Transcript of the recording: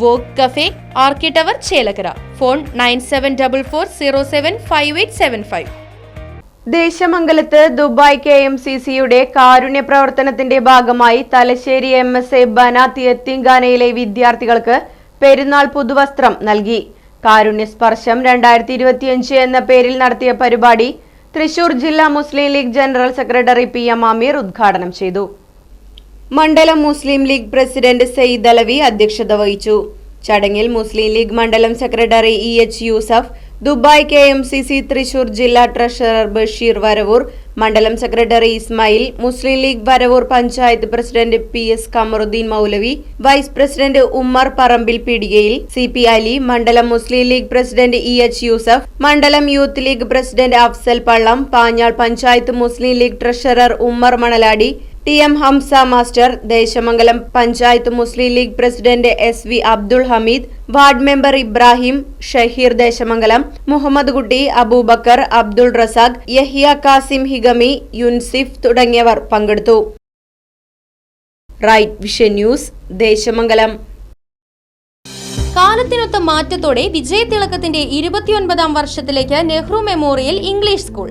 Walk cafe ആർക്കി tower Chelakkara. Phone nine seven double four zero seven five eight seven five. ദേശമംഗലത്ത് Dubai K M C സിയുടെ കാരുണ്യ പ്രവർത്തനത്തിന്റെ ഭാഗമായി Thalassery M S A Banath വിദ്യാർത്ഥികൾക്ക് പെരുന്നാൾ പുതുവസ്ത്രം നൽകി. കാരുണ്യ സ്പർശം രണ്ടായിരത്തി ഇരുപത്തിയഞ്ച് എന്ന പേരിൽ നടത്തിയ പരിപാടി തൃശൂർ ജില്ലാ Muslim League general secretary P M Ameer ഉദ്ഘാടനം ചെയ്തു. മണ്ഡലം മുസ്ലിം ലീഗ് പ്രസിഡന്റ് സയ്യിദ് അലവി അധ്യക്ഷത വഹിച്ചു. ചടങ്ങിൽ മുസ്ലിം ലീഗ് മണ്ഡലം secretary E H Yusuf Dubai K M C C Thrissur ജില്ലാ ട്രഷറർ ബഷീർ വരവൂർ മണ്ഡലം secretary Ismail Muslim League Varavoor panchayat president P S Kamaruddeen Moulavi vice president Ummer Parambil Pidikayil C P Ali മണ്ഡലം Muslim League president E H Yusuf മണ്ഡലം youth League president Afsal Pallam Panjal panchayat Muslim League treasurer Ummer Manaladi T M Hamsa master Desamangalam panchayat Muslim League president S V Abdul Hameed ward member Ibrahim Shaheer Desamangalam Muhammad Kutty Aboobacker Abdul Razak Yahya Kasim ഹിഗമി യുൻസിഫ് തുടങ്ങിയവർ പങ്കെടുത്തു. Right Vision News Desamangalam. കാലത്തിനൊത്ത മാറ്റത്തോടെ വിജയതിളക്കത്തിന്റെ ഇരുപത്തിയൊൻപതാം വർഷത്തിലേക്ക് Nehru memorial English school.